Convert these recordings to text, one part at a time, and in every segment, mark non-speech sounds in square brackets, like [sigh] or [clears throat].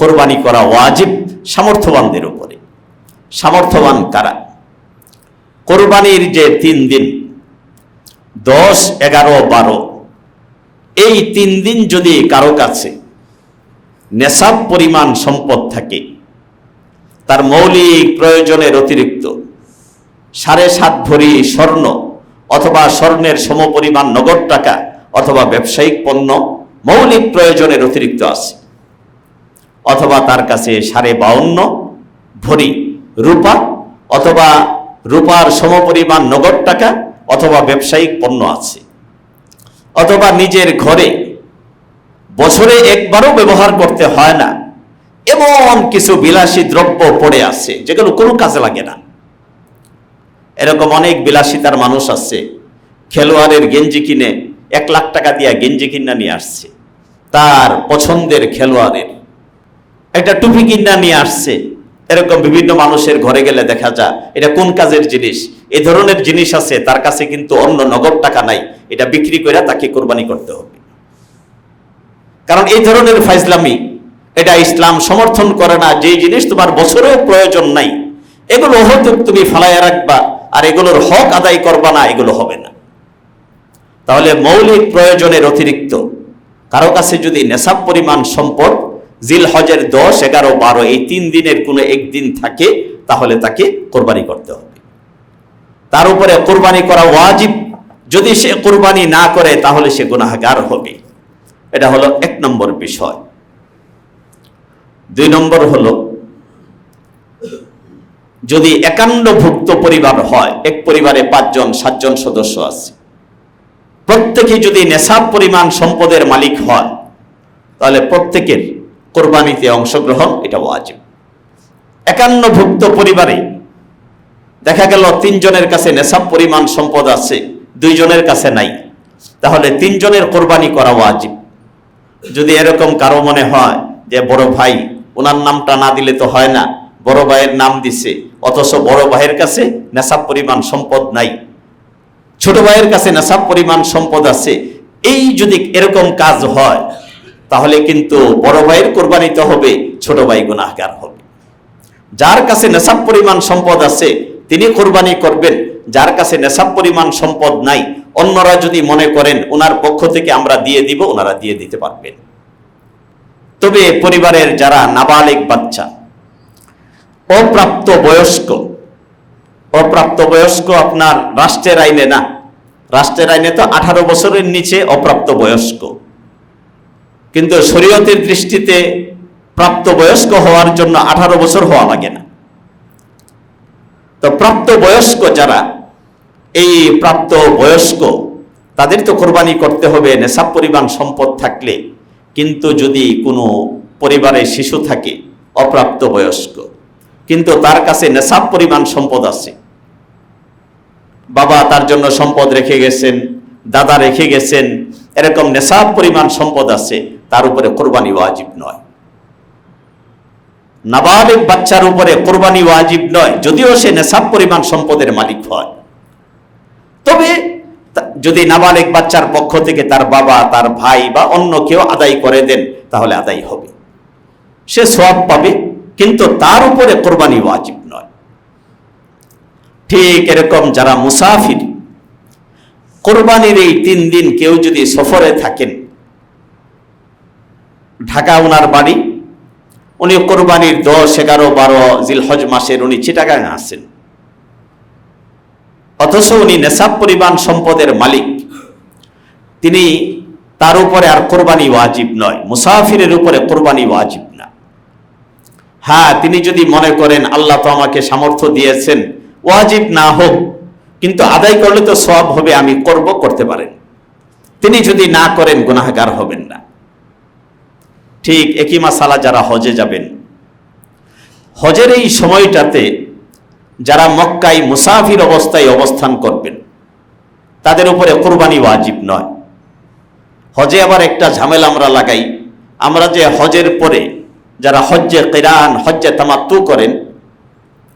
কোরবানি করা ওয়াজিব সামর্থ্যবানদের উপরে। সামর্থ্যবান কারা? কোরবানির যে তিন দিন, দশ, এগারো, বারো, এই তিন দিন যদি কারও কাছে নেশাব পরিমাণ সম্পদ থাকে, তার মৌলিক প্রয়োজনের অতিরিক্ত সাড়ে সাত ভরি স্বর্ণ অথবা স্বর্ণের সমপরিমাণ নগদ টাকা অথবা ব্যবসায়িক পণ্য মৌলিক প্রয়োজনের অতিরিক্ত আছে। অথবা তার কাছে সাড়ে বাউন্ন ভরি রূপা, অথবা রূপার সমপরিমাণ নগদ টাকা, অথবা ব্যবসায়িক পণ্য আছে। অথবা নিজের ঘরে বছরে একবারও ব্যবহার করতে হয় না। এমন কিছু বিলাসী দ্রব্য পড়ে আছে, যেগুলো কোনো কাজে লাগে না। এরকম অনেক বিলাসিতার মানুষ আছে, খেলোয়াড়ের গেঞ্জি কিনে এক লাখ টাকা দিয়ে গেঞ্জি কিনা নিয়ে আসছে। তার পছন্দের খেলোয়াড়ের একটা টুপি কিনা নিয়ে আসছে। এরকম বিভিন্ন মানুষের ঘরে গেলে দেখা যায়, এটা কোন কাজের জিনিস? এই ধরনের জিনিস আছে, তার কাছে কিন্তু অন্য নগদ টাকা নাই। এটা বিক্রি করে তাকে কোরবানি করতে হবে। কারণ এই ধরনের ফাইজলামি, এটা ইসলাম সমর্থন করে না, যে জিনিস তোমার বছরেও প্রয়োজন নাই। এগুলো হয়তো তুমি ফালাইয়া রাখবা, আর এগুলোর হক আদায় করবা না, এগুলো হবে না। তাহলে মৌলিক প্রয়োজনের অতিরিক্ত। কারও কাছে যদি নেশাব পরিমাণ সম্পদ জিল হজের দশ, এগারো, বারো, এই তিন দিনের কোনো একদিন থাকে, তাহলে তাকে কোরবানি করতে হবে। তার উপরে কোরবানি করা ওয়াজিব। যদি সে কোরবানি না করে, তাহলে সে গুনাহগার হবে। এটা হলো এক নম্বর বিষয়। দুই নম্বর হলো, যদি একান্নভুক্ত পরিবার হয়, এক পরিবারে পাঁচজন, সাতজন সদস্য আছে প্রত্যেকে যদি নেশাব পরিমাণ সম্পদের মালিক হয়, তাহলে প্রত্যেকের কোরবানিতে অংশগ্রহণ, এটা ওয়াজিব। একান্নভুক্ত পরিবারে দেখা গেল তিনজনের কাছে নেশাব পরিমাণ সম্পদ আছে, দুইজনের কাছে নাই। তাহলে তিনজনের কোরবানি করা ওয়াজিব। যদি এরকম কারও মনে হয় যে, বড় ভাই, ওনার নামটা না দিলে তো হয় না, বড় ভাইয়ের নাম দিছে, অথচ বড় ভাইয়ের কাছে নেশাব পরিমাণ সম্পদ নাই, ছোট ভাইয়ের কাছে নেশাব পরিমাণ সম্পদ আছে, এই যদি এরকম কাজ হয় তাহলে কিন্তু বড় ভাইয়ের কোরবানিতে হবে, ছোট ভাই গুনাহগার হবে। যার কাছে নেশাব পরিমাণ সম্পদ আছে, তিনি কোরবানি করবেন। যার কাছে নেশাব পরিমাণ সম্পদ নাই, অন্যরা যদি মনে করেন ওনার পক্ষ থেকে আমরা দিয়ে দিব ওনারা দিয়ে দিতে পারবেন। তবে পরিবারের যারা নাবালিক বাচ্চা, অপ্রাপ্ত বয়স্ক অপ্রাপ্ত বয়স্ক আপনার রাষ্ট্রের আইনে না, রাষ্ট্রের আইনে তো আঠারো বছরের নিচে অপ্রাপ্ত বয়স্ক। কিন্তু শরীয়তের দৃষ্টিতে প্রাপ্ত বয়স্ক হওয়ার জন্য আঠারো বছর হওয়া লাগে না। তো প্রাপ্ত বয়স্ক যারা, এই প্রাপ্ত বয়স্ক তাদের তো কোরবানি করতে হবে, নেশাব পরিমাণ সম্পদ থাকলে। কিন্তু যদি কোনো পরিবারে শিশু থাকে অপ্রাপ্ত বয়স্ক কিন্তু তার কাছে নেশাব পরিমাণ সম্পদ আছে। বাবা তার জন্য সম্পদ রেখে গেছেন, দাদা রেখে গেছেন, এরকম নেশাব পরিমাণ সম্পদ আছে। তার উপরে কোরবানি ওয়াজিব নয়। নাবালিক বাচ্চার উপরে কোরবানি ওয়াজিব নয়, যদিও সে নেশাব পরিমাণ সম্পদের মালিক হয়। তবে যদি নাবালিক বাচ্চার পক্ষ থেকে তার বাবা, তার ভাই বা অন্য কেউ আদায় করে দেন, তাহলে আদায় হবে। সে সব পাবে, কিন্তু তার উপরে কোরবানি ওয়াজিব নয়। ঠিক এরকম যারা মুসাফির, কোরবানির এই তিন দিন কেউ যদি সফরে থাকেন ঢাকা ওনার বাড়ি। উনি কোরবানির দশ, এগারো, বারো জিলহজ মাসের উনি চিটাগাং আছেন। অথচ উনি নেশাব পরিমাণ সম্পদের মালিক। তিনি তার উপরে আর কোরবানি ওয়াজিব নয়, মুসাফিরের উপরে কোরবানি ওয়াজিব না। হ্যাঁ তিনি যদি মনে করেন আল্লাহ তো আমাকে সামর্থ্য দিয়েছেন, ওয়াজিব না হোক, কিন্তু আদায় করলে তো সব হবে, আমি করব, করতে পারেন। তিনি যদি না করেন, গুনাহগার হবেন না। ঠিক একই মাসালা যারা হজে যাবেন। হজের এই সময়টাতে যারা মক্কায় মুসাফির অবস্থায় অবস্থান করবেন, তাদের উপরে কোরবানি ওয়াজিব নয়। হজে আবার একটা ঝামেলা আমরা লাগাই। আমরা যে হজের পরে যারা হজ্জে কেরান, হজ্জে তামাত্তু করেন,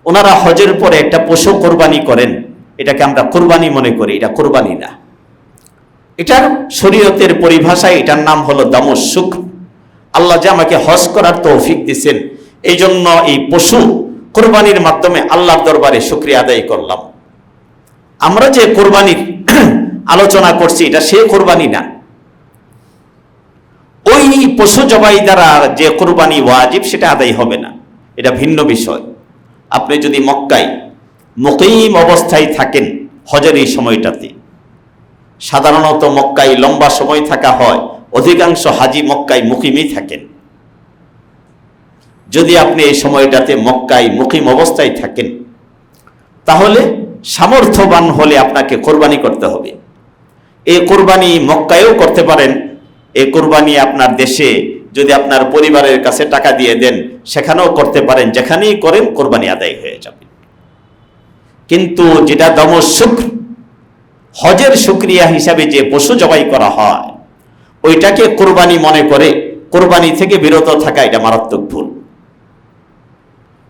ওনারা হজের পরে একটা পশু কোরবানি করেন। এটাকে আমরা কোরবানি মনে করি, এটা কোরবানি না। এটার শরীয়তের পরিভাষায় এটার নাম হলো দামস সুখ আল্লাহ যে আমাকে হজ করার তৌফিক দিছেন এই জন্য এই পশু কোরবানির মাধ্যমে আল্লাহর দরবারে শুক্রিয়া আদায় করলাম। আমরা যে কোরবানির [clears throat] আলোচনা করছি, এটা সে কোরবানি না। ওই পশু জবাই দ্বারা যে কোরবানি ওয়াজিব, সেটা আদায় হবে না। এটা ভিন্ন বিষয়। আপনি যদি মক্কায় মুকিম অবস্থায় থাকেন হজের এই সময়টাতে, সাধারণত মক্কায় লম্বা সময় থাকা হয় অধিকাংশ হাজি মক্কায় মুকিমই থাকেন। যদি আপনি এই সময়টাতে মক্কায় মুকিম অবস্থায় থাকেন, তাহলে সামর্থ্যবান হলে আপনাকে কোরবানি করতে হবে। এই কোরবানি মক্কায়ও করতে পারেন। এই কোরবানি আপনার দেশে যদি আপনার পরিবারের কাছে টাকা দিয়ে দেন, সেখানেও করতে পারেন, যেখানেই করেন কোরবানি আদায় হয়ে যাবে। কিন্তু যেটা দম শুক্র, হজের শুক্রিয়া হিসাবে যে পশু জবাই করা হয় ওইটাকে কোরবানি মনে করে কোরবানি থেকে বিরত থাকা এটা মারাত্মক ভুল।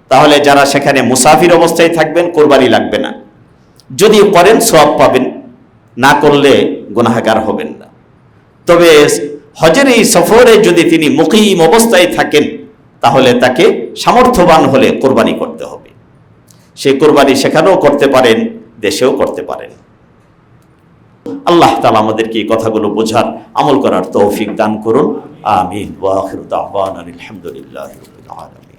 তাহলে যারা সেখানে মুসাফির অবস্থায় থাকবেন, কোরবানি লাগবে না। যদি করেন সব পাবেন, না করলে গুনাহাগার হবেন না। তবে হজের এই সফরে যদি তিনি মুকিম অবস্থায় থাকেন, তাহলে তাকে সামর্থ্যবান হলে কোরবানি করতে হবে। সেই কোরবানি সেখানেও করতে পারেন, দেশেও করতে পারেন। আল্লাহ তালা আমাদেরকে এই কথাগুলো বোঝার আমল করার তৌফিক দান করুন। আমিন। আলহামদুলিল্লাহি